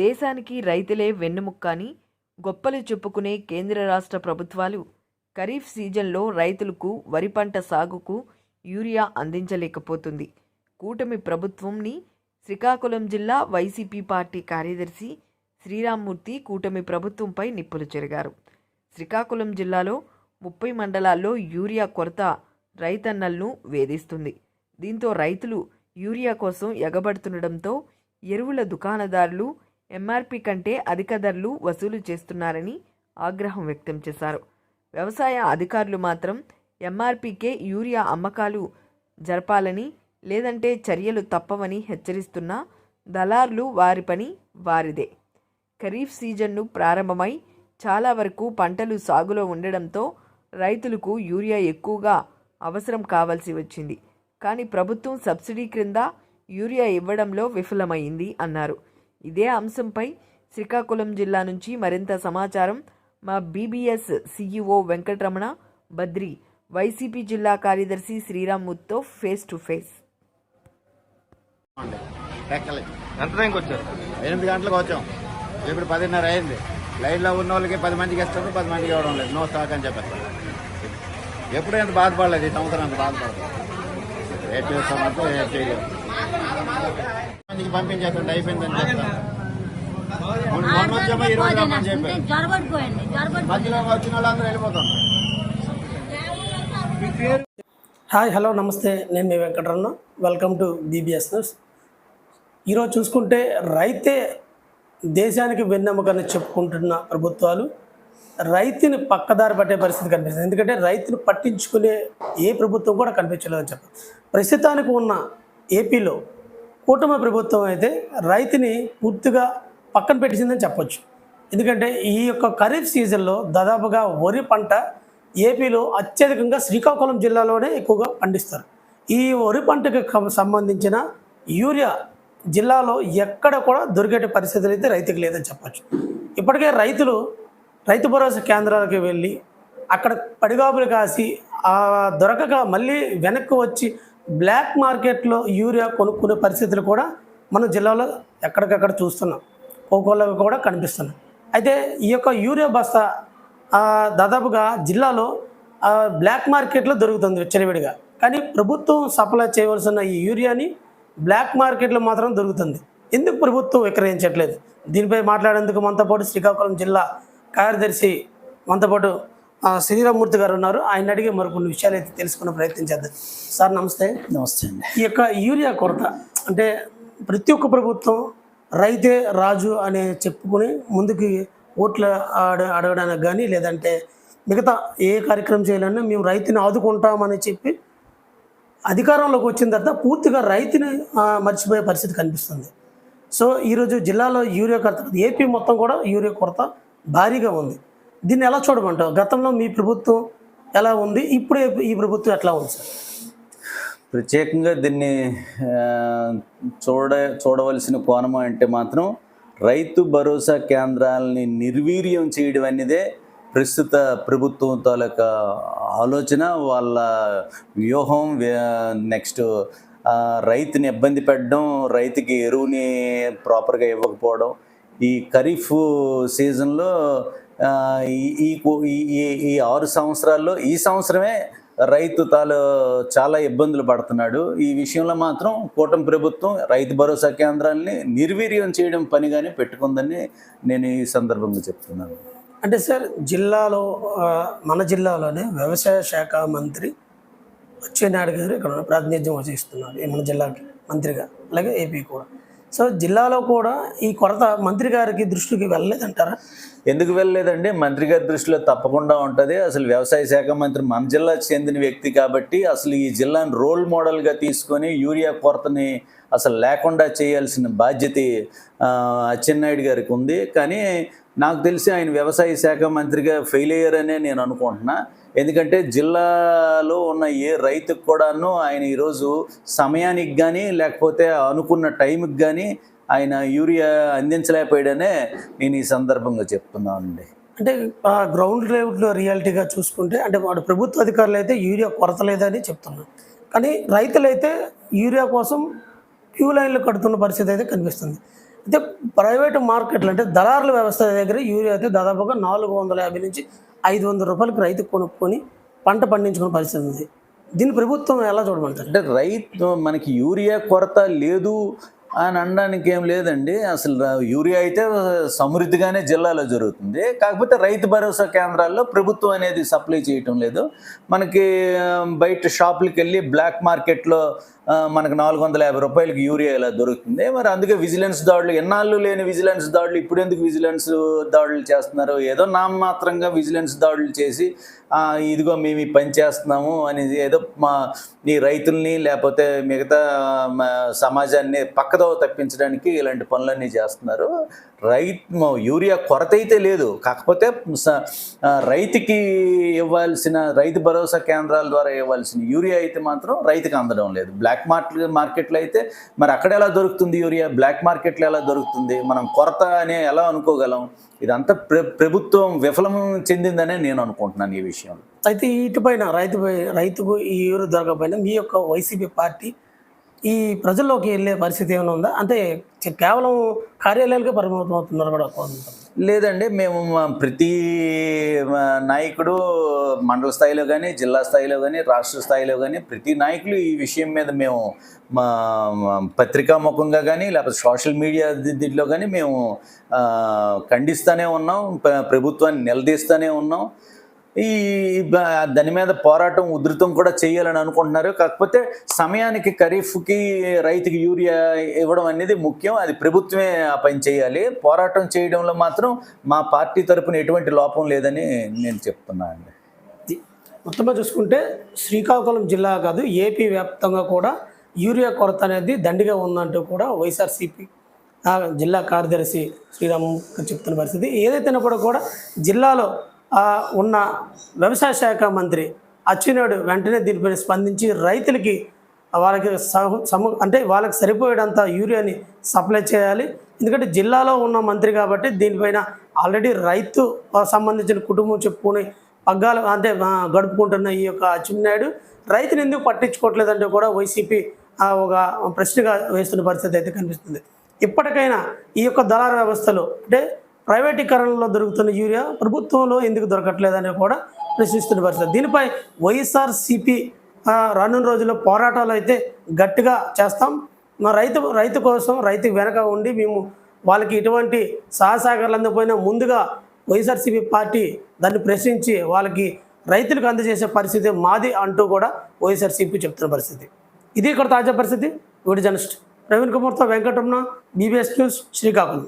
దేశానికి రైతులే వెన్నుముక్క అని గొప్పలు చెప్పుకునే కేంద్ర రాష్ట్ర ప్రభుత్వాలు ఖరీఫ్ సీజన్లో రైతులకు వరి పంట సాగుకు యూరియా అందించలేకపోతుంది. కూటమి ప్రభుత్వంని శ్రీకాకుళం జిల్లా వైసీపీ పార్టీ కార్యదర్శి శ్రీరామ్మూర్తి కూటమి ప్రభుత్వంపై నిప్పులు చెరిగారు. శ్రీకాకుళం జిల్లాలో ముప్పై మండలాల్లో యూరియా కొరత రైతన్నలను వేధిస్తుంది. దీంతో రైతులు యూరియా కోసం ఎగబడుతుండడంతో ఎరువుల దుకాణదారులు ఎంఆర్పి కంటే అధిక ధరలు వసూలు చేస్తున్నారని ఆగ్రహం వ్యక్తం చేశారు. వ్యవసాయ అధికారులు మాత్రం ఎంఆర్పికే యూరియా అమ్మకాలు జరపాలని లేదంటే చర్యలు తప్పవని హెచ్చరిస్తున్నా దళారులు వారి పని వారిదే. ఖరీఫ్ సీజన్ను ప్రారంభమై చాలా వరకు పంటలు సాగులో ఉండడంతో రైతులకు యూరియా ఎక్కువగా అవసరం కావాల్సి వచ్చింది. కానీ ప్రభుత్వం సబ్సిడీ క్రింద యూరియా ఇవ్వడంలో విఫలమైంది అన్నారు. ఇదే అంశంపై శ్రీకాకుళం జిల్లా నుంచి మరింత సమాచారం మా BBS CEO Venkataramana Badri YCP జిల్లా కార్యదర్శి శ్రీరామ్ ముత్తో ఫేస్ టు ఫేస్. ఎంత టైంకి వచ్చారు. ఎనిమిది గంటలకు వచ్చాం. ఇప్పుడు పదిన్నర అయింది. లైన్లో ఉన్న వాళ్ళకి పది మందికి ఇస్తారు పది మందికి ఇవ్వడం లేదు. నో స్టాక్ అని చెప్పేస్తారు ఎప్పుడు ఎంత బాధపడలేదు ఈ సంవత్సరం అంత బాధపడదు ఏం చేస్తామంటే ఏం చేయలేదు అయిపోయిందని చెప్తాను హాయ్ హలో నమస్తే. నేను మీ Venkataramana. Welcome to BBS news ఈరోజు చూసుకుంటే రైతే దేశానికి వెన్నెముకని చెప్పుకుంటున్న ప్రభుత్వాలు రైతుని పక్కదారి పట్టే పరిస్థితి కనిపిస్తుంది. ఎందుకంటే రైతును పట్టించుకునే ఏ ప్రభుత్వం కూడా కనిపించలేదని చెప్పారు. ప్రస్తుతానికి ఉన్న ఏపీలో కూటమి ప్రభుత్వం అయితే రైతుని పూర్తిగా పక్కన పెట్టిందని చెప్పొచ్చు. ఎందుకంటే ఈ యొక్క ఖరీఫ్ సీజన్లో దాదాపుగా వరి పంట ఏపీలో అత్యధికంగా శ్రీకాకుళం జిల్లాలోనే ఎక్కువగా పండిస్తారు. ఈ వరి పంటకు సంబంధించిన యూరియా జిల్లాలో ఎక్కడ కూడా దొరికే పరిస్థితులు అయితే రైతుకు లేదని చెప్పచ్చు. ఇప్పటికే రైతులు రైతు భరోసా కేంద్రాలకు వెళ్ళి అక్కడ పడిగాపులు కాసి దొరకక మళ్ళీ వెనక్కి వచ్చి బ్లాక్ మార్కెట్లో యూరియా కొనుక్కునే పరిస్థితులు కూడా మన జిల్లాలో ఎక్కడికక్కడ చూస్తున్నాం. కోకోళ్ళకు కూడా కనిపిస్తున్నాయి. అయితే ఈ యొక్క యూరియా బస్తా దాదాపుగా జిల్లాలో బ్లాక్ మార్కెట్లో దొరుకుతుంది విచ్చలవిడిగా. కానీ ప్రభుత్వం సప్లై చేయవలసిన ఈ యూరియాని బ్లాక్ మార్కెట్లో మాత్రం దొరుకుతుంది. ఎందుకు ప్రభుత్వం విక్రయించట్లేదు? దీనిపై మాట్లాడేందుకు మనతో పాటు శ్రీకాకుళం జిల్లా కార్యదర్శి మనతో పాటు ఆ, శ్రీరామ్మూర్తి గారు ఉన్నారు. ఆయన అడిగి మరికొన్ని విషయాలు అయితే తెలుసుకునే ప్రయత్నం చేద్దాం. సార్ నమస్తే. నమస్తే అండి. ఈ యొక్క యూరియా కొరత అంటే ప్రతి ఒక్క ప్రభుత్వం రైతే రాజు అనే చెప్పుకుని ముందుకి ఓట్లు ఆడ అడగడానికి కానీ లేదంటే మిగతా ఏ కార్యక్రమం చేయాలన్నా మేము రైతుని ఆదుకుంటామని చెప్పి అధికారంలోకి వచ్చిన తర్వాత పూర్తిగా రైతుని మర్చిపోయే పరిస్థితి కనిపిస్తుంది. సో ఈరోజు జిల్లాలో యూరియా కొరత ఏపీ మొత్తం కూడా యూరియా కొరత భారీగా ఉంది. దీన్ని ఎలా చూడమంటావు? గతంలో మీ ప్రభుత్వం ఎలా ఉంది? ఇప్పుడు ఈ ప్రభుత్వం ఎట్లా ఉంది సార్? ప్రత్యేకంగా దీన్ని చూడ చూడవలసిన కోణం అంటే మాత్రం రైతు భరోసా కేంద్రాలని నిర్వీర్యం చేయడం అనేదే ప్రస్తుత ప్రభుత్వం తాలూకా ఆలోచన వాళ్ళ వ్యూహం నెక్స్ట్ రైతుని ఇబ్బంది పెట్టడం రైతుకి ఎరువుని ప్రాపర్గా ఇవ్వకపోవడం ఈ ఖరీఫ్ సీజన్లో ఈ- ఈ కో- ఈ- ఈ- ఈ ఆరు సంవత్సరాల్లో ఈ సంవత్సరమే రైతు తాను చాలా ఇబ్బందులు పడుతున్నాడు. ఈ విషయంలో మాత్రం కూటమి ప్రభుత్వం రైతు భరోసా కేంద్రాలని నిర్వీర్యం చేయడం పనిగానే పెట్టుకుందని నేను ఈ సందర్భంగా చెప్తున్నాను. అంటే సార్ జిల్లాలో మన జిల్లాలోనే వ్యవసాయ శాఖ మంత్రి అచ్చెన్నాయుడు గారు ఇక్కడ ప్రాతినిధ్యం వహిస్తున్నారు. ఈ మన జిల్లాకి మంత్రిగా అలాగే ఏపీ కూడా. సో జిల్లాలో కూడా ఈ కొరత మంత్రి గారికి దృష్టికి వెళ్ళలేదంటారా? ఎందుకు వెళ్ళలేదండి? మంత్రి గారి దృష్టిలో తప్పకుండా ఉంటుంది. అసలు వ్యవసాయ శాఖ మంత్రి మన జిల్లాకు చెందిన వ్యక్తి కాబట్టి అసలు ఈ జిల్లాను రోల్ మోడల్గా తీసుకొని యూరియా కొరతని అసలు లేకుండా చేయాల్సిన బాధ్యత అచ్చెన్నాయుడు గారికి ఉంది. కానీ నాకు తెలిసి ఆయన వ్యవసాయ శాఖ మంత్రిగా ఫెయిల్ అయ్యారనే నేను అనుకుంటున్నా. ఎందుకంటే జిల్లాలో ఉన్న ఏ రైతుకు కూడాను ఆయన ఈరోజు సమయానికి కానీ లేకపోతే అనుకున్న టైంకి కానీ ఆయన యూరియా అందించలేకపోయాడనే నేను ఈ సందర్భంగా చెప్తున్నానండి అంటే ఆ గ్రౌండ్ లెవెల్లో రియాలిటీగా చూసుకుంటే అంటే వాడు ప్రభుత్వ అధికారులు అయితే యూరియా కొరత లేదని చెప్తున్నారు కానీ రైతులైతే యూరియా కోసం క్యూ లైన్లు కడుతున్న పరిస్థితి అయితే కనిపిస్తుంది. అయితే ప్రైవేటు మార్కెట్లు అంటే దళారుల వ్యవస్థ దగ్గర యూరియా అయితే దాదాపుగా నాలుగు వందల యాభై నుంచి ఐదు వందల రూపాయలకు రైతు కొనుక్కొని పంట పండించుకునే పరిస్థితి ఉంది. దీన్ని ప్రభుత్వం ఎలా చూడమంటారు? అంటే రైతు మనకి యూరియా కొరత లేదు అని అనడానికి ఏం లేదండి. అసలు యూరియా అయితే సమృద్ధిగానే జిల్లాలో జరుగుతుంది. కాకపోతే రైతు భరోసా కేంద్రాల్లో ప్రభుత్వం అనేది సప్లై చేయటం లేదు. మనకి బయట షాపులకి వెళ్ళి బ్లాక్ మార్కెట్లో మనకు నాలుగు వందల యాభై రూపాయలకి యూరియా ఇలా దొరుకుతుంది. మరి అందుకే విజిలెన్స్ దాడులు ఎన్నాళ్ళు లేని విజిలెన్స్ దాడులు ఇప్పుడు ఎందుకు విజిలెన్స్ దాడులు చేస్తున్నారు? ఏదో నామమాత్రంగా విజిలెన్స్ దాడులు చేసి ఇదిగో మేము ఈ పని చేస్తున్నాము అని ఏదో మా ఈ రైతుల్ని లేకపోతే మిగతా మా సమాజాన్ని పక్కదో తప్పించడానికి ఇలాంటి పనులన్నీ చేస్తున్నారు. రైతు యూరియా కొరత అయితే లేదు. కాకపోతే స- రైతుకి ఇవ్వాల్సిన రైతు భరోసా కేంద్రాల ద్వారా ఇవ్వాల్సిన యూరియా అయితే మాత్రం రైతుకి అందడం లేదు. బ్లాక్ మార్కెట్ మార్కెట్లో అయితే మరి అక్కడ ఎలా దొరుకుతుంది యూరియా? బ్లాక్ మార్కెట్లో ఎలా దొరుకుతుంది? మనం కొరత అనే ఎలా అనుకోగలం? ఇదంతా ప్ర ప్రభుత్వం విఫలం చెందిందనే నేను అనుకుంటున్నాను ఈ విషయంలో. అయితే వీటిపైన రైతు రైతుకు ఈ యూరియా దొరకపోయినా మీ యొక్క వైసీపీ పార్టీ ఈ ప్రజల్లోకి వెళ్ళే పరిస్థితి ఏమైనా ఉందా? అంటే కేవలం కార్యాలయాలకే పరిమితం అవుతున్నారు కూడా లేదండి మేము ప్రతి నాయకుడు మండల స్థాయిలో కానీ జిల్లా స్థాయిలో కానీ రాష్ట్ర స్థాయిలో కానీ ప్రతి నాయకులు ఈ విషయం మీద మేము మా పత్రికా కానీ లేకపోతే సోషల్ మీడియా దీంట్లో కానీ మేము ఖండిస్తూనే ఉన్నాం ప్రభుత్వాన్ని నిలదీస్తూనే ఉన్నాం. ఈ దాని మీద పోరాటం ఉధృతం కూడా చేయాలని అనుకుంటున్నారు. కాకపోతే సమయానికి ఖరీఫ్కి రైతుకి యూరియా ఇవ్వడం అనేది ముఖ్యం. అది ప్రభుత్వమే ఆ పని చేయాలి. పోరాటం చేయడంలో మాత్రం మా పార్టీ తరపున ఎటువంటి లోపం లేదని నేను చెప్తున్నా అండి. మొత్తంగా చూసుకుంటే శ్రీకాకుళం జిల్లా కాదు ఏపీ వ్యాప్తంగా కూడా యూరియా కొరత అనేది దండిగా ఉందంటూ కూడా వైఎస్ఆర్సీపీ జిల్లా కార్యదర్శి శ్రీరామ్ చెప్తున్న పరిస్థితి. ఏదైతేనప్పుడు కూడా జిల్లాలో ఉన్న వ్యవసాయ శాఖ మంత్రి అచ్చెన్నాయుడు వెంటనే దీనిపై స్పందించి రైతులకి వాళ్ళకి సహ- అంటే వాళ్ళకి సరిపోయేటంత యూరియాని సప్లై చేయాలి. ఎందుకంటే జిల్లాలో ఉన్న మంత్రి కాబట్టి దీనిపైన ఆల్రెడీ రైతు సంబంధించిన కుటుంబం చెప్పుకుని పగ్గాలు అంటే గడుపుకుంటున్న ఈ యొక్క అచ్చెన్నాయుడు రైతుని ఎందుకు పట్టించుకోవట్లేదంటే కూడా వైసీపీ ఒక ప్రశ్నగా వేస్తున్న పరిస్థితి అయితే కనిపిస్తుంది. ఇప్పటికైనా ఈ యొక్క దళార వ్యవస్థలు అంటే ప్రైవేటీకరణలో దొరుకుతున్న యూరియా ప్రభుత్వంలో ఎందుకు దొరకట్లేదని కూడా ప్రశ్నిస్తున్న పరిస్థితి. దీనిపై వైఎస్ఆర్సిపి రానున్న రోజుల్లో పోరాటాలు అయితే గట్టిగా చేస్తాం. మా రైతు రైతు కోసం రైతు వెనక ఉండి మేము వాళ్ళకి ఎటువంటి సహసాగరాలు అందకపోయినా ముందుగా వైఎస్ఆర్సీపీ పార్టీ దాన్ని ప్రశ్నించి వాళ్ళకి రైతులకు అందజేసే పరిస్థితి మాది అంటూ కూడా వైఎస్ఆర్సీపీ చెప్తున్న పరిస్థితి. ఇది ఇక్కడ తాజా పరిస్థితి. వీడి జర్నలిస్ట్ ప్రవీణ్ కుమార్తో వెంకటరమణ బీబీఎస్ న్యూస్ శ్రీకాకుళం.